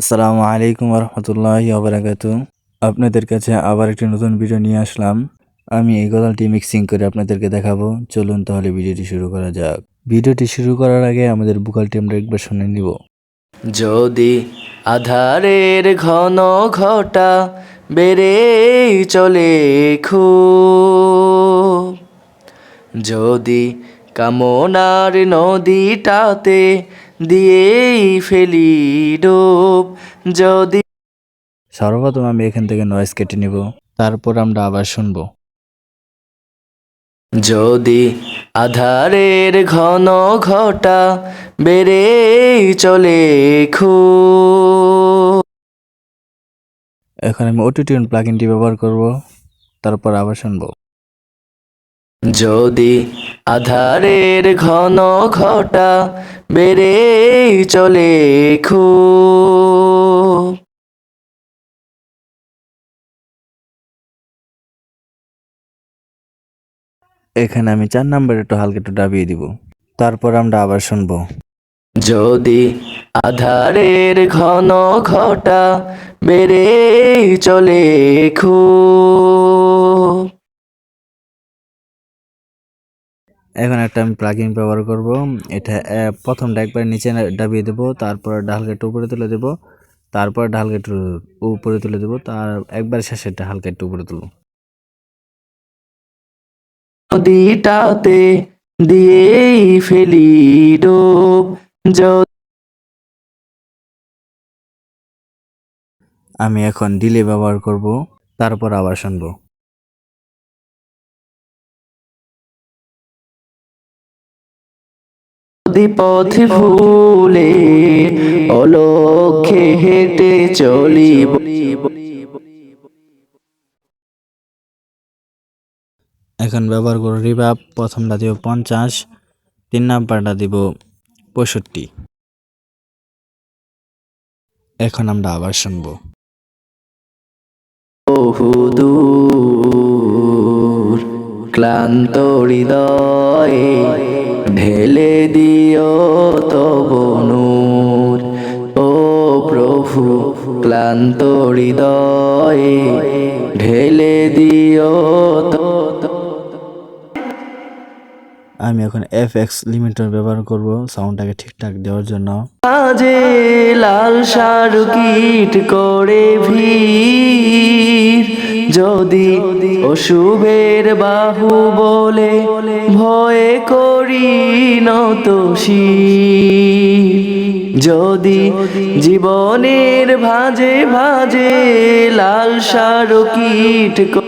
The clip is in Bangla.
আসসালামু আলাইকুম রহমতুল্লাহ আবরাকাতু আপনাদের কাছে আবার একটি নতুন ভিডিও নিয়ে আসলাম। আমি এই গজালটি মিক্সিং করে আপনাদেরকে দেখাবো। চলুন তাহলে ভিডিওটি শুরু করা যাক। ভিডিওটি শুরু করার আগে আমাদের বুকালটি আমরা একবার শুনে নিব। যদি আধারের ঘন ঘটা বেড়ে চলে খুব, যদি কামনার নদীটাতে দিয়েই ফেলি ডোব যদি সর্বপ্রথম আমি এখান থেকে নয়েজ কেটে নিব তারপর আমরা আবার শুনব। যদি আধারের ঘন ঘটা বেড়ে চলে খুব। এখন আমি ওটিটিউন প্লাগিনটি ব্যবহার করব তারপর আবার শুনব। যদি আধারের ঘন ঘটা বেড়ে চলে খুব। এখানে আমি চার নাম্বার একটু হালকা একটু ডাবিয়ে দিব। তারপর আমরা আবার শুনব। যদি আধারের ঘন ঘটা বেড়ে চলে খুব। এখন একটা আমি প্লাগিং ব্যবহার করব। এটা প্রথমটা একবার নিচে ডাবিয়ে দেবো তারপর ডালকে একটু উপরে তুলে দেবো তারপর ডালকে একটু উপরে তুলে দেবো তার একবার শেষেরটা হালকা একটু উপরে তুলবো। নদীটাতে দিয়েই ফেলি ডোব আমি এখন ডিলে ব্যবহার করব তারপর আবার শুনব। যদি পথে ফুলে অলক্ষে হেঁটে চলিব। এখন ব্যবহার করব রিভাব প্রথমটা দিব পঞ্চাশ তিন নাম্বারটা দিব পঁয়ষট্টি। এখন আমরা আবার শুনব। ক্লান্ত হৃদয়ে ঢেলে দিও তব নূর। ও প্রভু ক্লান্ত হৃদয়ে ঢেলে দিও তো আমি এখন এফ এক্স লিমিটার ব্যবহার করব সাউন্ডটাকে ঠিকঠাক দেওয়ার জন্য। আজে লাল সারু কীট করে ভিড়। যদি অশুভের বাহু বলে ভয়ে করি নত শির। যদি জীবনের ভাজে ভাজে লাল সারু কীট ক-